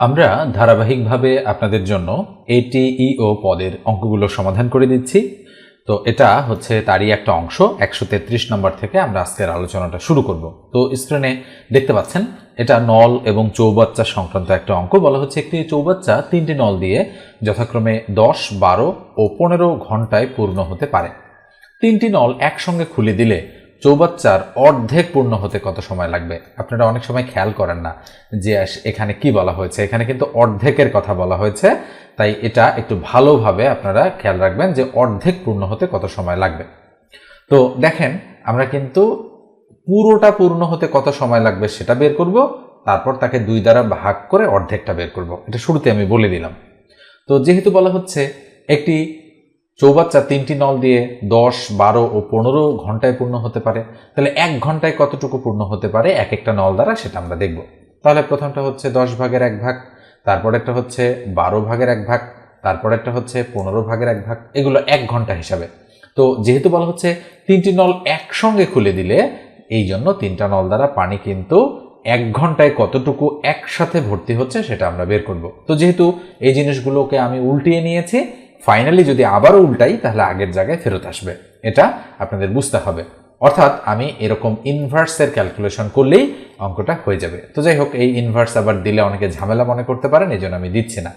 আমরা ধারাবাহিকভাবে আপনাদের জন্য এটিইও পদের অঙ্কগুলো সমাধান করে দিচ্ছি। তো এটা হচ্ছে তারই একটা অংশ, একশো তেত্রিশ নম্বর থেকে আমরা আজকের আলোচনাটা শুরু করব। তো স্ক্রিনে দেখতে পাচ্ছেন, এটা নল এবং চৌবাচ্চা সংক্রান্ত একটা অঙ্ক। বলা হচ্ছে একটি চৌবাচ্চা তিনটি নল দিয়ে যথাক্রমে দশ, বারো ও পনেরো ঘন্টায় পূর্ণ হতে পারে। তিনটি নল একসঙ্গে খুলে দিলে চৌবাচ্চার অর্ধেক পূর্ণ হতে কত সময় লাগবে? আপনারা অনেক সময় খেয়াল করেন না যে এখানে কি বলা হয়েছে। এখানে কিন্তু অর্ধেকের কথা বলা হয়েছে, তাই এটা একটু ভালোভাবে আপনারা খেয়াল রাখবেন যে অর্ধেক পূর্ণ হতে কত সময় লাগবে। তো দেখেন, আমরা কিন্তু পুরোটা পূর্ণ হতে কত সময় লাগবে সেটা বের করব, তারপর তাকে দুই দ্বারা ভাগ করে অর্ধেকটা বের করব। এটা শুরুতে আমি বলে দিলাম। তো যেহেতু বলা হচ্ছে, একটি চৌবাচ্চা তিনটি নল দিয়ে দশ, বারো ও পনেরো ঘন্টায় পূর্ণ হতে পারে। তাহলে এক ঘন্টায় কতটুকু পূর্ণ হতে পারে এক একটা নল দ্বারা সেটা আমরা দেখব। তাহলে প্রথমটা হচ্ছে দশ ভাগের এক ভাগ তারপর একটা হচ্ছে বারো ভাগের এক ভাগ তারপর একটা হচ্ছে পনেরো ভাগের এক ভাগ, এগুলো এক ঘণ্টা হিসাবে। তো যেহেতু বলা হচ্ছে তিনটি নল একসঙ্গে খুলে দিলে এই জন্য তিনটা নল দ্বারা পানি কিন্তু এক ঘন্টায় কতটুকু একসাথে ভর্তি হচ্ছে সেটা আমরা বের করব। তো যেহেতু এই জিনিসগুলোকে আমি উল্টিয়ে নিয়েছি ফাইনালি যদি আবারও উল্টাই, তাহলে আগের জায়গায় ফেরত আসবে। এটা আপনাদের বুঝতে হবে। অর্থাৎ আমি এরকম ইনভার্সের ক্যালকুলেশন করলেই অঙ্কটা হয়ে যাবে। তো যাই হোক, এই ইনভার্স আবার দিলে অনেকে ঝামেলা মনে করতে পারেন এই জন্য আমি দিচ্ছি না।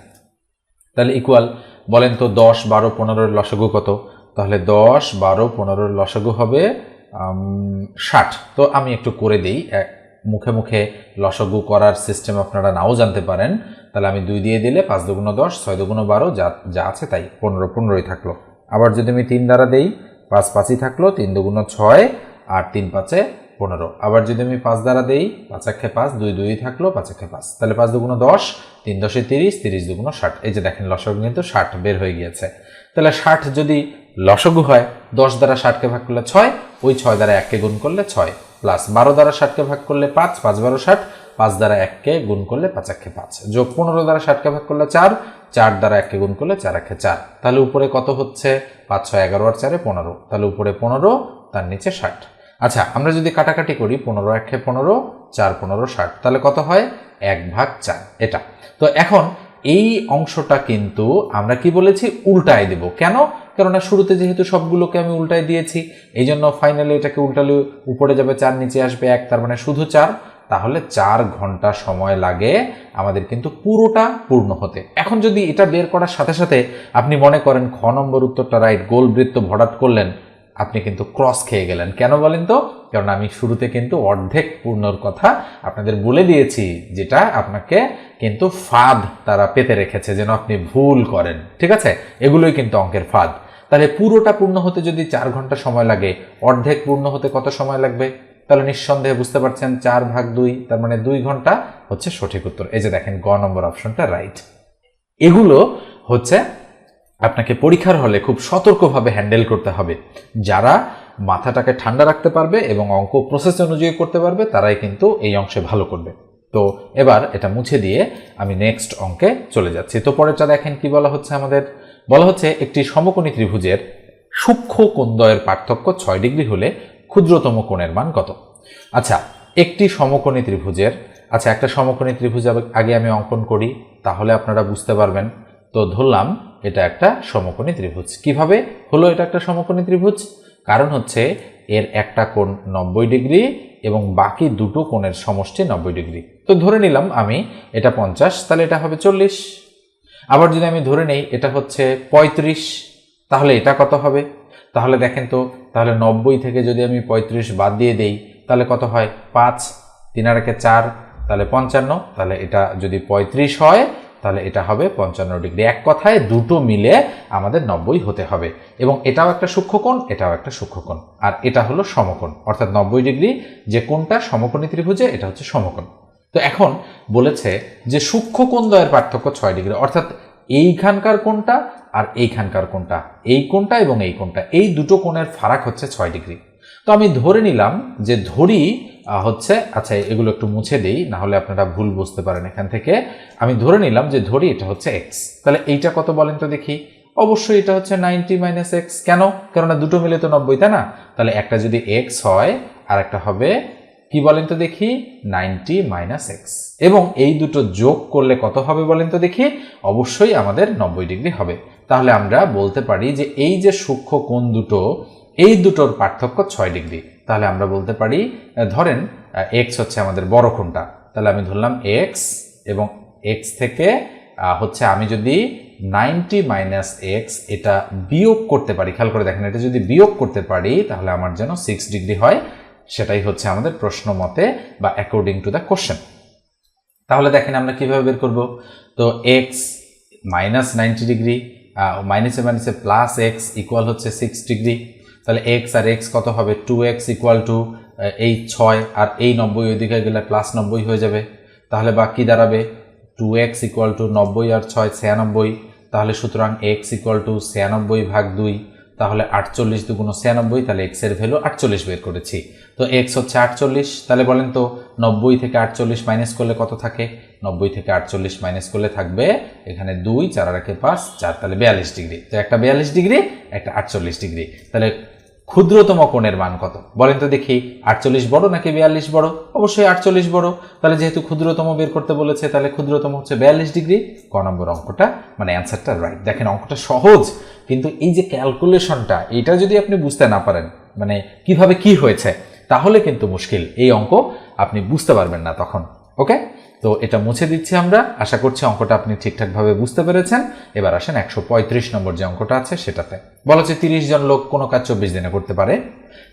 তাহলে ইকুয়াল বলেন তো দশ বারো পনেরোর লসগু কত? তাহলে দশ বারো পনেরোর লসগু হবে ষাট। তো আমি একটু করে দিই। মুখে মুখে লসগু করার সিস্টেম আপনারা নাও জানতে পারেন। তাহলে আমি দুই দিয়ে দিলে পাঁচ দুগুণ দশ, ছয় দুগুণ বারো, যা যা আছে তাই পনেরো, পনেরোই থাকল। আবার যদি আমি তিন দ্বারা দেই, পাঁচ পাঁচই থাকল, তিন দুগুণ ছয় আর তিন পাঁচে পনেরো। আবার যদি আমি পাঁচ দ্বারা দেই, পাঁচ একে পাঁচ, দুই দুই থাকল, পাঁচ একে পাঁচ। তাহলে পাঁচ দুগুণ দশ, তিন দশে তিরিশ তিরিশ দুগুণ ষাট। এই যে দেখেন লসগু কিন্তু ষাট বের হয়ে গিয়েছে। তাহলে ষাট যদি লসগু হয়, দশ দ্বারা ষাটকে ভাগ করলে ছয়, ওই ছয় দ্বারা এককে গুণ করলে ছয়, প্লাস বারো দ্বারা ষাটকে ভাগ করলে পাঁচ পাঁচ বারো ষাট পাঁচ দ্বারা এককে গুণ করলে পাঁচ একে পাঁচ। যোগ পনেরো দ্বারা ষাটকে ভাগ করলে চার চার দ্বারা এককে গুণ করলে চার একে চার। তাহলে উপরে কত হচ্ছে? পাঁচ, ছয়, এগারো আর চারে পনেরো। তাহলে উপরে পনেরো, তার নিচে ষাট। আচ্ছা আমরা যদি কাটাকাটি করি, পনেরো একে পনেরো, চার পনেরো ষাট, তাহলে কত হয়? এক ভাগ চার। এটা। তো এখন এই অংশটা কিন্তু আমরা কি বলেছি? উল্টায় দেব। কেন? কেননা শুরুতে যেহেতু সবগুলোকে আমি উল্টায় দিয়েছি এই জন্য ফাইনালি এটাকে উল্টালে উপরে যাবে চার, নিচে আসবে এক, তার মানে শুধু চার। তাহলে চার ঘণ্টা সময় লাগে আমাদের কিন্তু পুরোটা পূর্ণ হতে। এখন যদি এটা বের করার সাথে সাথে আপনি মনে করেন খ নম্বর উত্তরটা রাইট গোল বৃত্ত ভরাট করলেন, আপনি কিন্তু ক্রস খেয়ে গেলেন। কেন বলেন তো? কারণ আমি শুরুতে কিন্তু অর্ধেক পূর্ণর কথা আপনাদের বলে দিয়েছি, যেটা আপনাকে কিন্তু ফাঁদ তারা পেতে রেখেছে, যেন আপনি ভুল করেন। ঠিক আছে? এগুলোই কিন্তু অঙ্কের ফাঁদ। তাহলে পুরোটা পূর্ণ হতে যদি চার ঘণ্টা সময় লাগে, অর্ধেক পূর্ণ হতে কত সময় লাগবে? তাহলে নিঃসন্দেহে বুঝতে পারছেন চার ভাগ দুই, তার মানে দুই ঘণ্টা হচ্ছে সঠিক উত্তর। এই যে দেখেন, গ নম্বর অপশনটা রাইট এগুলো হচ্ছে আপনাকে পরীক্ষার হলে খুব সতর্কভাবে হ্যান্ডেল করতে হবে। যারা মাথাটাকে ঠান্ডা রাখতে পারবে এবং অঙ্ক প্রসেস অনুযায়ী করতে পারবে, তারাই কিন্তু এই অংশে ভালো করবে। তো এবার এটা মুছে দিয়ে আমি নেক্সট অঙ্কে চলে যাচ্ছি। তো পরেরটা দেখেন কি বলা হচ্ছে আমাদের? বলা হচ্ছে একটি সমকোণী ত্রিভুজের সূক্ষ্ম কোণদ্বয়ের পার্থক্য ছয় ডিগ্রি হলে ক্ষুদ্রতম কোণের মান কত? আচ্ছা একটি সমকোণী ত্রিভুজের আচ্ছা একটা সমকোণী ত্রিভুজ আগে- আমি অঙ্কন করি, তাহলে আপনারা বুঝতে পারবেন। তো ধরলাম, এটা একটা সমকোণী ত্রিভুজ। কীভাবে হলো এটা একটা সমকোণী ত্রিভুজ? কারণ হচ্ছে, এর একটা কোণ নব্বই ডিগ্রি এবং বাকি দুটো কোণের সমষ্টি নব্বই ডিগ্রি। তো ধরে নিলাম আমি, এটা পঞ্চাশ, তাহলে এটা হবে চল্লিশ। আবার যদি আমি ধরে নেই, এটা হচ্ছে পঁয়ত্রিশ, তাহলে এটা কত হবে? তাহলে দেখেন তো, তাহলে নব্বই থেকে যদি আমি পঁয়ত্রিশ বাদ দিয়ে দেই, তাহলে কত হয়? পাঁচ, তিন আর একে চার, তাহলে পঞ্চান্ন, তাহলে এটা যদি পঁয়ত্রিশ হয়, তাহলে এটা হবে পঞ্চান্ন ডিগ্রি। এক কথায় দুটো মিলে আমাদের নব্বই হতে হবে। এবং এটাও একটা সূক্ষ্মকোণ, এটাও একটা সূক্ষ্মকোণ। আর এটা হলো সমকোণ। অর্থাৎ নব্বই ডিগ্রি যে কোণটা সমকোণী ত্রিভুজে, এটা হচ্ছে সমকোণ। তো এখন বলেছে যে সূক্ষ্মকোণ দ্বয়ের পার্থক্য ছয় ডিগ্রি। অর্থাৎ এইখানকার কোণটা আর এইখানকার কোনটা এই কোনটা এবং এই কোনটা এই দুটো কোণের ফারাক হচ্ছে ছয় ডিগ্রি। তো আমি ধরে নিলাম যে ধরি হচ্ছে আচ্ছা এগুলো একটু মুছে দিই, না হলে আপনারা ভুল বুঝতে পারেন এখান থেকে। আমি ধরে নিলাম যে ধরি, এটা হচ্ছে এক্স তাহলে এইটা কত বলেন তো দেখি? অবশ্যই এটা হচ্ছে নাইনটি মাইনাস এক্স কেন? কেননা দুটো মিলে তো নব্বই, তাই না? তাহলে একটা যদি এক্স হয় আর একটা হবে, কি বলেন তো দেখি? নাইনটি মাইনাস এক্স এবং এই দুটো যোগ করলে কত হবে বলেন তো দেখি? অবশ্যই আমাদের নব্বই ডিগ্রি হবে। তাহলে আমরা বলতে পারি যে এই যে সূক্ষ্ম কোণ দুটো, এই দুটোর পার্থক্য ছয় ডিগ্রি। তাহলে আমরা বলতে পারি ধরেন এক্স হচ্ছে আমাদের বড় কোণটা। তাহলে আমি ধরলাম এক্স এবং এক্স থেকে হচ্ছে আমি যদি নাইনটি মাইনাস এক্স এটা বিয়োগ করতে পারি, খেয়াল করে দেখেন, এটা যদি বিয়োগ করতে পারি, তাহলে আমার যেন সিক্স ডিগ্রি হয়। সেটাই হচ্ছে আমাদের প্রশ্ন মতে বা অ্যাকর্ডিং টু দ্য কোশ্চেন তাহলে দেখেন আমরা কীভাবে বের করব? তো এক্স মাইনাস নাইনটি ডিগ্রি মাইনাসে মাইনাসে প্লাস এক্স ইকুয়াল হচ্ছে সিক্স ডিগ্রি তাহলে এক্স আর এক্স কত হবে? টু এক্স ইকুয়াল টু এই ছয় আর এই নব্বই ওইদিকে গেলে প্লাস নব্বই হয়ে যাবে। তাহলে বা কি দাঁড়াবে? টু এক্স ইকুয়াল টু নব্বই আর ছয় ছিয়ানব্বই। তাহলে সুতরাং এক্স ইকুয়াল টু ছিয়ানব্বই ভাগ দুই। তাহলে আটচল্লিশ দুগুণ ছিয়ানব্বই, তাহলে এক্সের ভ্যালু আটচল্লিশ বের করেছি। তো এক্স হচ্ছে আটচল্লিশ। তাহলে বলেন তো, নব্বই থেকে আটচল্লিশ মাইনাস করলে কত থাকে? নব্বই থেকে আটচল্লিশ মাইনাস করলে থাকবে এখানে দুই, চার আর একে পাঁচ, চার, তাহলে বিয়াল্লিশ ডিগ্রি তো একটা বিয়াল্লিশ ডিগ্রি একটা আটচল্লিশ ডিগ্রি তাহলে ক্ষুদ্রতম কোণের মান কত? বলেন তো দেখি, আটচল্লিশ বড় নাকি বিয়াল্লিশ বড়? অবশ্যই আটচল্লিশ বড়। তাহলে যেহেতু ক্ষুদ্রতম বের করতে বলেছে, তাহলে ক্ষুদ্রতম হচ্ছে বিয়াল্লিশ ডিগ্রি ক নম্বর অঙ্কটা মানে অ্যান্সারটা রাইট দেখেন অঙ্কটা সহজ, কিন্তু এই যে ক্যালকুলেশনটা এটা যদি আপনি বুঝতে না পারেন মানে কীভাবে কি হয়েছে, তাহলে কিন্তু মুশকিল। এই অঙ্ক আপনি বুঝতে পারবেন না তখন ওকে তো এটা মুছে দিচ্ছি আমরা। আশা করছি অঙ্কটা আপনি ঠিকঠাকভাবে বুঝতে পেরেছেন। এবার আসেন একশো পঁয়ত্রিশ নম্বর যে অঙ্কটা আছে সেটাতে। বলা হচ্ছে তিরিশ জন লোক কোনো কাজ চব্বিশ দিনে করতে পারে।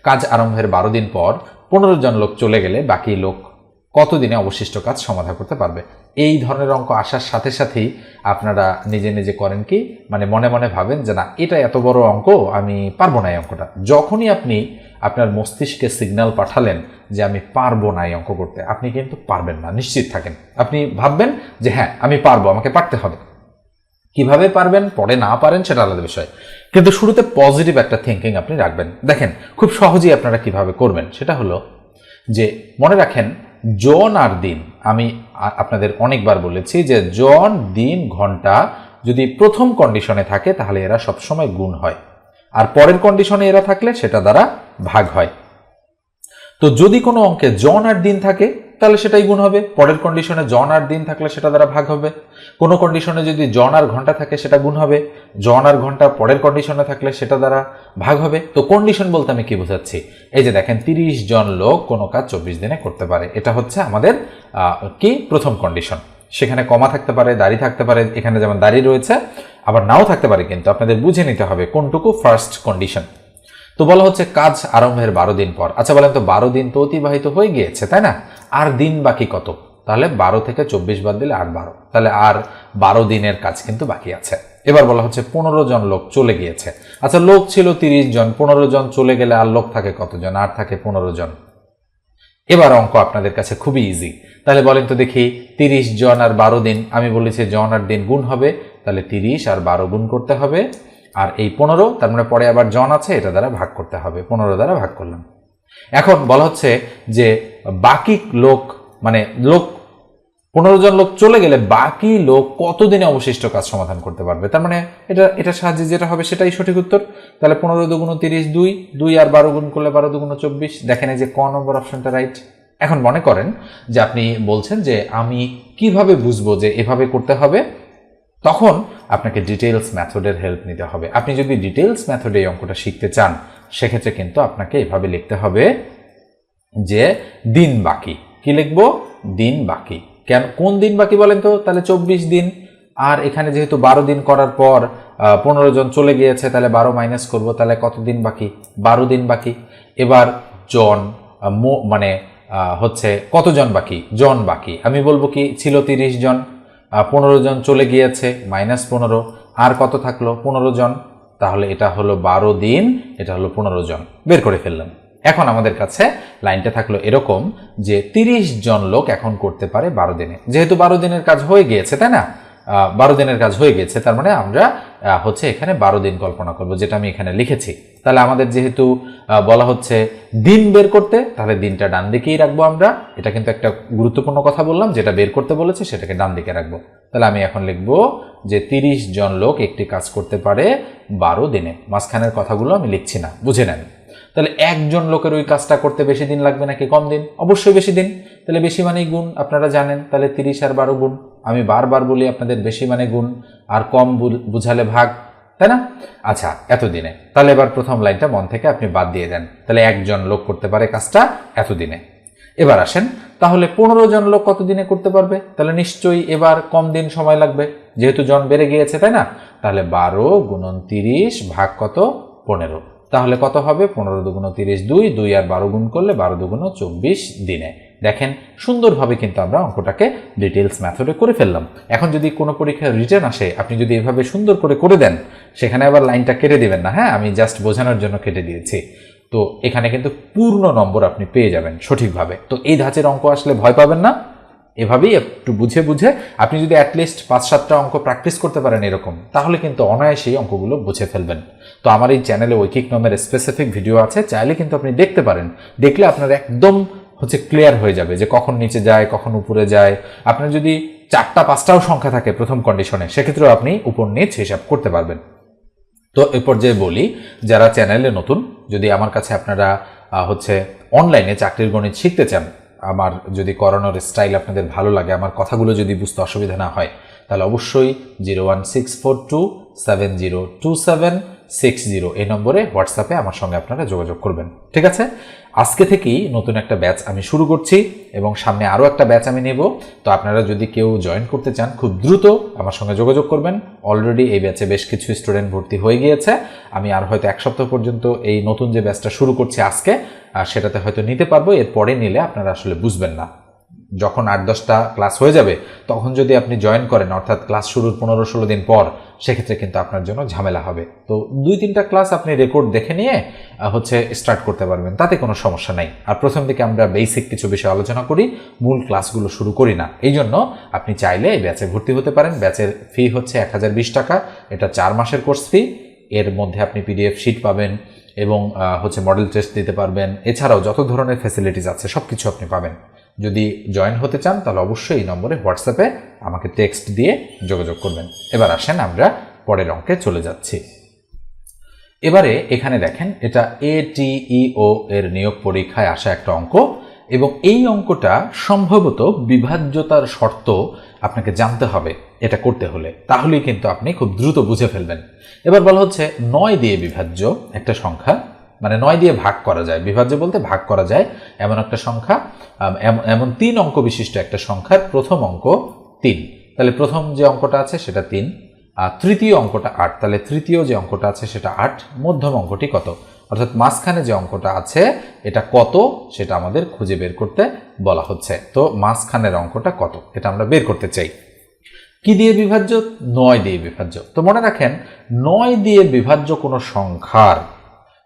কাজ আরম্ভের বারো দিন পর পনেরো জন লোক চলে গেলে বাকি লোক কতদিনে অবশিষ্ট কাজ সমাধা করতে পারবে? এই ধরনের অঙ্ক আসার সাথে সাথেই আপনারা নিজে নিজে করেন কি? মানে মনে মনে ভাবেন যে না, এটা এত বড় অঙ্ক, আমি পারব না এই অঙ্কটা। যখনই আপনি আপনার মস্তিষ্কে সিগন্যাল পাঠালেন যে আমি পারব না এই অঙ্ক করতে, আপনি কিন্তু পারবেন না, নিশ্চিত থাকেন। আপনি ভাববেন যে হ্যাঁ আমি পারব, আমাকে পারতে হবে। কীভাবে পারবেন, পরে না পারেন, সেটা আলাদা বিষয়। কিন্তু শুরুতে পজিটিভ একটা থিঙ্কিং আপনি রাখবেন। দেখেন, খুব সহজেই আপনারা কীভাবে করবেন, সেটা হলো যে মনে রাখেন জন আর দিন। আমি আপনাদের অনেকবার বলেছি যে জন, দিন, ঘণ্টা যদি প্রথম কন্ডিশনে থাকে, তাহলে এরা সবসময় গুণ হয়। আর পরের কন্ডিশনে এরা থাকলে সেটা দ্বারা ভাগ হয়। তো যদি কোনো অঙ্কে জন আর দিন থাকে তাহলে সেটাই গুণ হবে। পরের কন্ডিশনে জন আর দিন থাকলে সেটা দ্বারা ভাগ হবে। কোনো কন্ডিশনে যদি জন আর ঘণ্টা থাকে সেটা গুণ হবে। জন আর ঘণ্টা পরের কন্ডিশনে থাকলে সেটা দ্বারা ভাগ হবে। তো কন্ডিশন বলতে আমি কি বোঝাচ্ছি? এই যে দেখেন, তিরিশ জন লোক কোনো কাজ চব্বিশ দিনে করতে পারে। এটা হচ্ছে আমাদের কি? প্রথম কন্ডিশন সেখানে কমা থাকতে পারে, দাড়ি থাকতে পারে, এখানে যেমন দাড়ি রয়েছে, আবার নাও থাকতে পারে কিন্তু আপনাদের বুঝে নিতে হবে কোনটুকু ফার্স্ট কন্ডিশন তো বলা হচ্ছে কাজ আরম্ভের বারো দিন পর। আচ্ছা বলেন তো, বারো দিন তো অতিবাহিত হয়ে গিয়েছে, তাই না? আর দিন বাকি কত? তাহলে বারো থেকে চব্বিশ বাদ দিলে আর বারো। তাহলে আর বারো দিনের কাজ কিন্তু বাকি আছে। এবার বলা হচ্ছে পনেরো জন লোক চলে গিয়েছে। আচ্ছা লোক ছিল তিরিশ জন, পনেরো জন চলে গেলে আর লোক থাকে কতজন? আর থাকে পনেরো জন। এবার অঙ্ক আপনাদের কাছে খুবই ইজি তাহলে বলেন তো দেখি, তিরিশ জন আর বারো দিন, আমি বলেছি জন আর দিন গুণ হবে, তাহলে তিরিশ আর বারো গুণ করতে হবে। আর এই পনেরো, তার মানে পরে আবার জন আছে, এটা দ্বারা ভাগ করতে হবে। পনেরো দ্বারা ভাগ করলাম। এখন বলা হচ্ছে যে বাকি লোক মানে লোক, পনেরো জন লোক চলে গেলে বাকি লোক কতদিনে অবশিষ্ট কাজ সমাধান করতে পারবে? তার মানে এটা এটা সাহায্যে যেটা হবে সেটাই সঠিক উত্তর। তাহলে পনেরো দুগুণ তিরিশ দুই দুই আর বারো গুণ করলে বারো দুগুণ চব্বিশ। দেখেন এই যে ক নম্বর অপশনটা রাইট এখন মনে করেন যে আপনি বলছেন যে আমি কীভাবে বুঝব যে এভাবে করতে হবে? তখন আপনাকে ডিটেলস মেথডের হেল্প নিতে হবে। আপনি যদি ডিটেলস মেথডে এই অঙ্কটা শিখতে চান, সেক্ষেত্রে কিন্তু আপনাকে এভাবে লিখতে হবে যে দিন বাকি। কি লিখব? দিন বাকি। কেন, কোন দিন বাকি বলেন তো? তাহলে চব্বিশ দিন। আর এখানে যেহেতু বারো দিন করার পর পনেরো জন চলে গিয়েছে, তাহলে বারো মাইনাস করব, তাহলে কত দিন বাকি? বারো দিন বাকি। এবার জন মানে হচ্ছে কতজন বাকি? জন বাকি। আমি বলব কি, ছিল তিরিশ জন পনেরো জন চলে গিয়েছে মাইনাস পনেরো। আর কত থাকল? পনেরো জন। তাহলে এটা হলো বারো দিন, এটা হলো পনেরো জন। বের করে ফেললাম। এখন আমাদের কাছে লাইনটা থাকল এরকম যে তিরিশ জন লোক এখন করতে পারে বারো দিনে। যেহেতু বারো দিনের কাজ হয়ে গিয়েছে, তাই না? বারো দিনের কাজ হয়ে গেছে তার মানে আমরা হচ্ছে এখানে বারো দিন কল্পনা করব, যেটা আমি এখানে লিখেছি। তাহলে আমাদের যেহেতু বলা হচ্ছে দিন বের করতে, তাহলে দিনটা ডান দিকেই রাখব আমরা। এটা কিন্তু একটা গুরুত্বপূর্ণ কথা বললাম, যেটা বের করতে বলেছে সেটাকে ডান দিকে রাখব। তাহলে আমি এখন লিখব যে তিরিশ জন লোক একটি কাজ করতে পারে বারো দিনে। মাঝখানের কথাগুলো আমি লিখছি না, বুঝে নেন। তাহলে একজন লোকের ওই কাজটা করতে বেশি দিন লাগবে নাকি কম দিন? অবশ্যই বেশি দিন। তাহলে বেশি মানেই গুণ, আপনারা জানেন। তাহলে তিরিশ আর বারো গুণ। আমি বারবার বলি, আপনাদের বেশি মানে গুণ, আর কম বুঝালে ভাগ, তাই না? আচ্ছা এতদিনে। তাহলে এবার প্রথম লাইনটা মন থেকে আপনি বাদ দিয়ে দেন। তাহলে একজন লোক করতে পারে কাজটা এতদিনে। এবার আসেন, তাহলে পনেরো জন লোক কতদিনে করতে পারবে? তাহলে নিশ্চয়ই এবার কম দিন সময় লাগবে। যেহেতু জন বেড়ে গিয়েছে, তাই না? তাহলে বারো গুণন তিরিশ ভাগ কত? পনেরো। তাহলে কত হবে? পনেরো দুগুণ তিরিশ দুই দুই আর বারো গুণ করলে বারো দুগুণ চব্বিশ দিনে। দেখেন, সুন্দরভাবে কিন্তু আমরা অঙ্কটাকে ডিটেলস মেথডে করে ফেললাম। এখন যদি কোনো পরীক্ষায় রিটার্ন আসে, আপনি যদি এভাবে সুন্দর করে করে দেন, সেখানে আবার লাইনটা কেটে দেবেন না হ্যাঁ? আমি জাস্ট বোঝানোর জন্য কেটে দিয়েছি। তো এখানে কিন্তু পূর্ণ নম্বর আপনি পেয়ে যাবেন সঠিকভাবে। তো এই ধাঁচের অঙ্ক আসলে ভয় পাবেন না। এভাবেই একটু বুঝে বুঝে আপনি যদি অ্যাটলিস্ট পাঁচ সাতটা অঙ্ক প্র্যাকটিস করতে পারেন এরকম, তাহলে কিন্তু অনায়াসেই অঙ্কগুলো বুঝে ফেলবেন। তো আমার এই চ্যানেলে ঐকিক নামের স্পেসিফিক ভিডিও আছে, চাইলে কিন্তু আপনি দেখতে পারেন। দেখলে আপনার একদম হচ্ছে ক্লিয়ার হয়ে যাবে যে কখন নিচে যায়, কখন উপরে যায়। আপনার যদি চারটা, পাঁচটাও সংখ্যা থাকে প্রথম কন্ডিশনে সেক্ষেত্রেও আপনি উপর নিচ হিসাব করতে পারবেন। তো এ পর্যায়ে বলি, যারা চ্যানেলে নতুন, যদি আমার কাছে আপনারা হচ্ছে অনলাইনে চাকরির গণিত শিখতে চান আমার যদি করানোর স্টাইল আপনাদের ভালো লাগে, আমার কথাগুলো যদি বুঝতে অসুবিধা না হয়, তাহলে অবশ্যই zero one six four two seven zero two seven six zero এই নম্বরে হোয়াটসঅ্যাপে আমার সঙ্গে আপনারা যোগাযোগ করবেন। ঠিক আছে? আজকে থেকেই নতুন একটা ব্যাচ আমি শুরু করছি এবং সামনে আরও একটা ব্যাচ আমি নেব। তো আপনারা যদি কেউ জয়েন করতে চান, খুব দ্রুত আমার সঙ্গে যোগাযোগ করবেন। অলরেডি এই ব্যাচে বেশ কিছু স্টুডেন্ট ভর্তি হয়ে গিয়েছে। আমি আর হয়তো এক সপ্তাহ পর্যন্ত এই নতুন যে ব্যাচটা শুরু করছি আজকে আর সেটাতে হয়তো নিতে পারব। এরপরে নিলে আপনারা আসলে বুঝবেন না। যখন আট দশটা ক্লাস হয়ে যাবে, তখন যদি আপনি জয়েন করেন, অর্থাৎ ক্লাস শুরুর পনেরো ষোলো দিন পর, সেক্ষেত্রে কিন্তু আপনার জন্য ঝামেলা হবে। তো দুই তিনটা ক্লাস আপনি রেকর্ড দেখে নিয়ে হচ্ছে স্টার্ট করতে পারবেন, তাতে কোনো সমস্যা নাই। আর প্রথম দিকে আমরা বেসিক কিছু বিষয় আলোচনা করি, মূল ক্লাসগুলো শুরু করি না। এই জন্য আপনি চাইলে এই ব্যাচে ভর্তি হতে পারেন। ব্যাচের ফি হচ্ছে এক হাজার বিশ টাকা, এটা চার মাসের কোর্স ফি এর মধ্যে আপনি পিডিএফ শিট পাবেন এবং হচ্ছে মডেল টেস্ট দিতে পারবেন। এছাড়াও যত ধরনের ফ্যাসিলিটিস আছে সব কিছু আপনি পাবেন। যদি জয়েন হতে চান, তাহলে অবশ্যই এই নম্বরে হোয়াটসঅ্যাপে আমাকে টেক্সট দিয়ে যোগাযোগ করবেন। এবার আসেন আমরা পরের অঙ্কে চলে যাচ্ছি। এবারে এখানে দেখেন, এটা এটিইও এর নিয়োগ পরীক্ষায় আসা একটা অঙ্ক এবং এই অঙ্কটা সম্ভবত বিভাজ্যতার শর্ত আপনাকে জানতে হবে এটা করতে হলে। তাহলেই কিন্তু আপনি খুব দ্রুত বুঝে ফেলবেন। এবার বলা হচ্ছে নয় দিয়ে বিভাজ্য একটা সংখ্যা মানে নয় দিয়ে ভাগ করা যায়। বিভাজ্য বলতে ভাগ করা যায় এমন একটা সংখ্যা এমন তিন অঙ্ক বিশিষ্ট একটা সংখ্যার প্রথম অঙ্ক তিন। তাহলে প্রথম যে অঙ্কটা আছে সেটা তিন, আর তৃতীয় অঙ্কটা আট। তাহলে তৃতীয় যে অঙ্কটা আছে সেটা আট, মধ্যম অঙ্কটি কত? অর্থাৎ মাঝখানে যে অঙ্কটা আছে, এটা কত সেটা আমাদের খুঁজে বের করতে বলা হচ্ছে। তো মাঝখানের অঙ্কটা কত? এটা আমরা বের করতে চাই। কি দিয়ে বিভাজ্য? নয় দিয়ে বিভাজ্য। তো মনে রাখেন, নয় দিয়ে বিভাজ্য কোনো সংখ্যার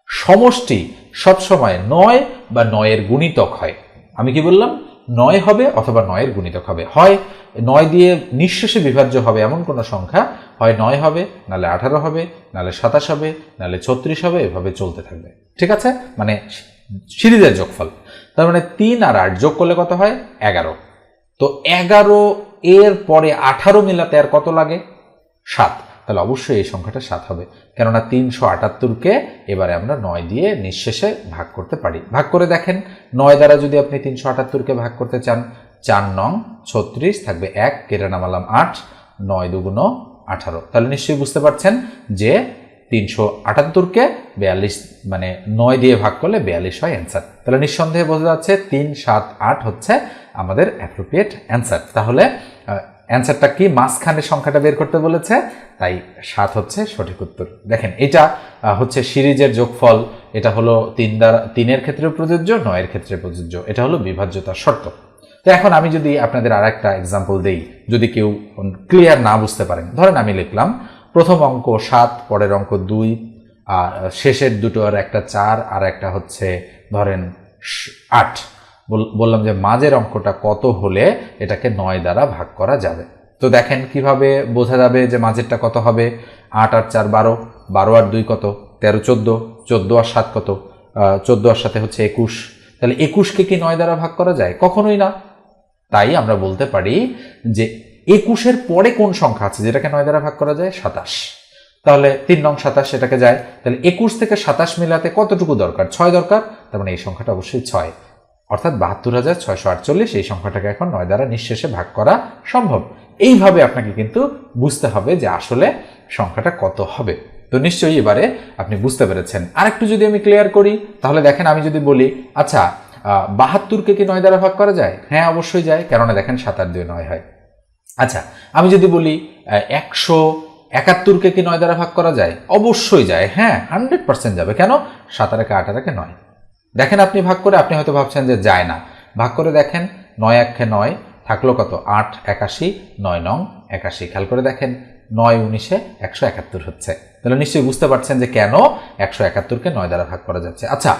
সমষ্টি সবসময় নয় বা নয়ের গুণিতক হয়। আমি কি বললাম? নয় হবে অথবা নয়ের গুণিতক হবে। হয় নয় দিয়ে নিঃশেষে বিভাজ্য হবে এমন কোনো সংখ্যা, হয় নয় হবে নালে আঠারো হবে নালে সাতাশ হবে নালে ছত্রিশ হবে, এভাবে চলতে থাকবে। ঠিক আছে? মানে সিরিজের যোগফল। তার মানে তিন আর আট যোগ করলে কত হয়? এগারো। তো এগারো এর পরে আঠারো মিলাতে আর কত লাগে? সাত। তাহলে অবশ্যই এই সংখ্যাটা সাত হবে। কেননা তিনশো আটাত্তরকে এবারে আমরা নয় দিয়ে নিঃশেষে ভাগ করতে পারি। ভাগ করে দেখেন, নয় দ্বারা যদি আপনি তিনশো আটাত্তরকে ভাগ করতে চান, চার নং ছত্রিশ থাকবে এক, কেটে নামালাম আট, নয় দুগুণ আঠারো। তাহলে নিশ্চয়ই বুঝতে পারছেন যে তিনশো আটাত্তরকে বিয়াল্লিশ মানে নয় দিয়ে ভাগ করলে বিয়াল্লিশ হয় অ্যান্সার তাহলে নিঃসন্দেহে বোঝা যাচ্ছে তিন সাত আট হচ্ছে আমাদের অ্যাপ্রোপ্রিয়েট অ্যান্সার তাহলে অ্যান্সারটা কি? মাঝখানে সংখ্যাটা বের করতে বলেছে, তাই সাত হচ্ছে সঠিক উত্তর। দেখেন, এটা হচ্ছে সিরিজের যোগফল, এটা হলো তিন দ্বারা, তিনের ক্ষেত্রে প্রযোজ্য, নয়ের ক্ষেত্রে প্রযোজ্য। এটা হলো বিভাজ্যতার শর্ত। তো এখন আমি যদি আপনাদের আর একটা এক্সাম্পল দেই, যদি কেউ ক্লিয়ার না বুঝতে পারেন। ধরেন আমি লিখলাম, প্রথম অঙ্ক সাত, পরের অঙ্ক দুই, আর শেষের দুটো আর একটা চার, আর একটা হচ্ছে ধরেন আট। বললাম যে মাঝের অঙ্কটা কত হলে এটাকে নয় দ্বারা ভাগ করা যাবে। তো দেখেন কীভাবে বোঝা যাবে যে মাঝেরটা কত হবে? আট আর চার বারো বারো আর দুই কত? তেরো চোদ্দ চোদ্দ আর সাত কত? চোদ্দ আর সাথে হচ্ছে একুশ। তাহলে একুশকে কি নয় দ্বারা ভাগ করা যায়? কখনোই না। তাই আমরা বলতে পারি যে একুশের পরে কোন সংখ্যা আছে যেটাকে নয় দ্বারা ভাগ করা যায়? সাতাশ। তাহলে তিন নং সাতাশ সেটাকে যায়। তাহলে একুশ থেকে সাতাশ মিলাতে কতটুকু দরকার? ছয় দরকার? তার মানে এই সংখ্যাটা অবশ্যই ছয়। অর্থাৎ বাহাত্তর হাজার ছয়শো আটচল্লিশ এই সংখ্যাটাকে এখন নয় দ্বারা নিঃশেষে ভাগ করা সম্ভব। এইভাবে আপনাকে কিন্তু বুঝতে হবে যে আসলে সংখ্যাটা কত হবে। তো নিশ্চয়ই এবারে আপনি বুঝতে পেরেছেন। আরেকটু যদি আমি ক্লিয়ার করি, তাহলে দেখেন আমি যদি বলি আচ্ছা বাহাত্তরকে কি নয় দ্বারা ভাগ করা যায়? হ্যাঁ অবশ্যই যায়, কেননা দেখেন সাত আট দুই নয় হয়। আচ্ছা আমি যদি বলি একশো একাত্তরকে কি নয় দ্বারা ভাগ করা যায়? অবশ্যই যায় হ্যাঁ হান্ড্রেড পার্সেন্ট যাবে। কেন? সাতার একে আঠার একে নয়। দেখেন আপনি ভাগ করে, আপনি হয়তো ভাবছেন যে যায় না। ভাগ করে দেখেন, নয় একে নয় থাকল কত? আট, একাশি, নয় নং, একাশি। খেয়াল করে দেখেন, নয় উনিশে একশো একাত্তর হচ্ছে। তাহলে নিশ্চয়ই বুঝতে পারছেন যে কেন একশো একাত্তরকে নয় দ্বারা ভাগ করা যাচ্ছে। আচ্ছা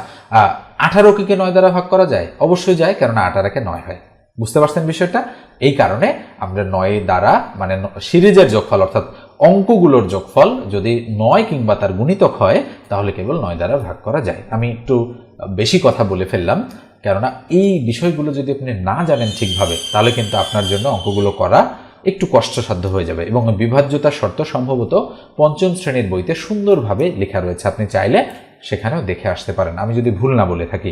আঠারোকে কি নয় দ্বারা ভাগ করা যায়? অবশ্যই যায়, কেননা আঠারোকে নয় হয়। বুঝতে পারছেন বিষয়টা? এই কারণে আমরা নয় দ্বারা মানে সিরিজের যোগফল, অর্থাৎ অঙ্কগুলোর যোগফল যদি নয় কিংবা তার গুণিতক হয়, তাহলে কেবল নয় দ্বারা ভাগ করা যায়। আমি একটু বেশি কথা বলে ফেললাম। কেননা এই বিষয়গুলো যদি আপনি না জানেন ঠিকভাবে, তাহলে কিন্তু আপনার জন্য অঙ্কগুলো করা একটু কষ্টসাধ্য হয়ে যাবে এবং বিভাজ্যতার শর্ত সম্ভবত পঞ্চম শ্রেণির বইতে সুন্দরভাবে লেখা রয়েছে। আপনি চাইলে সেখানেও দেখে আসতে পারেন। আমি যদি ভুল না বলে থাকি,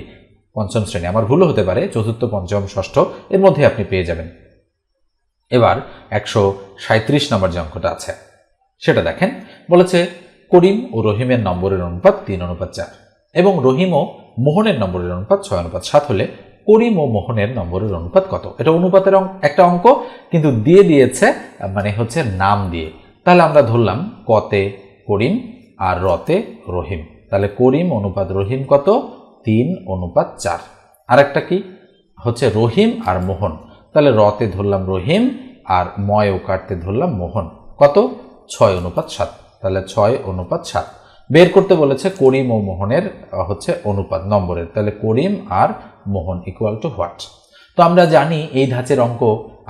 পঞ্চম শ্রেণি আমার ভুলও হতে পারে, চতুর্থ, পঞ্চম, ষষ্ঠ এর মধ্যে আপনি পেয়ে যাবেন। এবার একশো সাঁত্রিশ নম্বর যে অঙ্কটা আছে, সেটা দেখেন। বলেছে করিম ও রহিমের নম্বরের অনুপাত তিন, অনুপাত চার এবং রহিম ও মোহনের নম্বরের অনুপাত ছয়, অনুপাত সাত হলে করিম ও মোহনের নম্বরের অনুপাত কত? এটা অনুপাতের একটা অঙ্ক, কিন্তু দিয়ে দিয়েছে মানে হচ্ছে নাম দিয়ে। তাহলে আমরা ধরলাম কতে করিম আর রতে রহিম। তাহলে করিম অনুপাত রহিম কত? তিন, অনুপাত চার। আরেকটা কি? হচ্ছে রহিম আর মোহন। তাহলে রতে ধরলাম রহিম আর ময় ও কাটতে ধরলাম মোহন। কত? ছয়, অনুপাত সাত। তাহলে ছয়, অনুপাত সাত। বের করতে বলেছে করিম ও মোহনের হচ্ছে অনুপাত, নম্বরের। তাহলে করিম আর মোহন ইকুয়াল টু হোয়াট তো আমরা জানি এই ধাঁচের অঙ্ক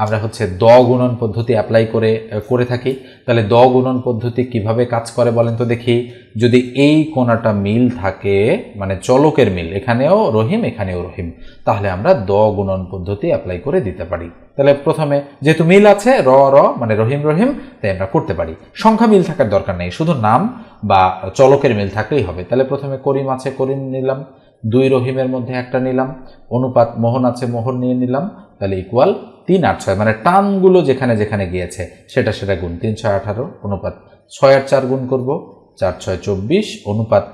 আমরা হচ্ছে দ গুণন পদ্ধতি অ্যাপ্লাই করে করে থাকি। তাহলে দ গুণন পদ্ধতি কীভাবে কাজ করে বলেন তো দেখি। যদি এই কোনাটা মিল থাকে মানে চলকের মিল, এখানেও রহিম এখানেও রহিম, তাহলে আমরা দ গুণন পদ্ধতি অ্যাপ্লাই করে দিতে পারি। তাহলে প্রথমে যেহেতু মিল আছে, র র মানে রহিম রহিম, তাই আমরা করতে পারি। সংখ্যা মিল থাকার দরকার নেই, শুধু নাম বা চলকের মিল থাকলেই হবে। তাহলে প্রথমে করিম আছে, করিম নিলাম। দুই রহিমের মধ্যে একটা নিলাম, অনুপাত মোহন আছে মোহন নিয়ে নিলাম, তাহলে ইকুয়াল তিন আট ছয় মানে টানগুলো যেখানে যেখানে গিয়েছে, সেটা সেটা গুণ তিন ছয় আঠারো, অনুপাত ছয় আর চার গুণ করব, চার ছয় চব্বিশ, অনুপাত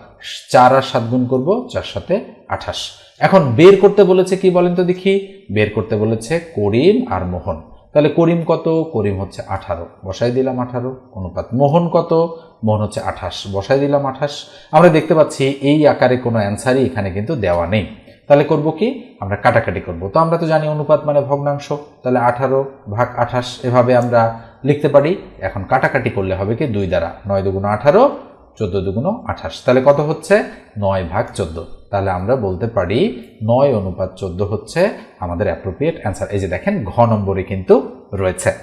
চার আর সাত গুণ করব, চার সাথে আঠাশ। এখন বের করতে বলেছে কি বলেন তো দেখি, বের করতে বলেছে করিম আর মোহন। তাহলে করিম কত? করিম হচ্ছে আঠারো। বসাই দিলাম আঠারো। অনুপাত মোহন কত? মোহন হচ্ছে আঠাশ। বসাই দিলাম আঠাশ। আমরা দেখতে পাচ্ছি এই আকারে কোনো অ্যান্সারই এখানে কিন্তু দেওয়া নেই। তাহলে করব কি? আমরা কাটাকাটি করব। তো আমরা তো জানি অনুপাত মানে ভগ্নাংশ। তাহলে আঠারো ভাগ আঠাশ এভাবে আমরা লিখতে পারি। এখন কাটাকাটি করলে হবে কি? দুই দ্বারা নয় দুগুণ আঠারো, চোদ্দ দুগুণ আঠাশ। তাহলে কত হচ্ছে? নয় ভাগ চোদ্দ। তাহলে আমরা বলতে পারি নয় অনুপাত চোদ্দ হচ্ছে আমাদের অ্যাপ্রোপ্রিয়েট অ্যান্সার এই যে দেখেন, ঘ নম্বরে কিন্তু রয়েছে।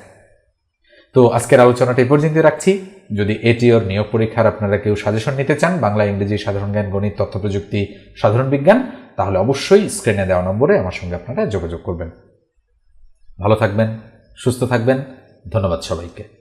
তো আজকের আলোচনাটা পর্যন্ত রাখছি। যদি এটি ওর নিয়োগ পরীক্ষার আপনারা কেউ সাজেশন নিতে চান, বাংলা, ইংরেজি, সাধারণ জ্ঞান, গণিত তথ্য প্রযুক্তি সাধারণ বিজ্ঞান, তাহলে অবশ্যই স্ক্রিনে দেওয়া নম্বরে আমার সঙ্গে আপনারা যোগাযোগ করবেন। ভালো থাকবেন, সুস্থ থাকবেন। ধন্যবাদ সবাইকে।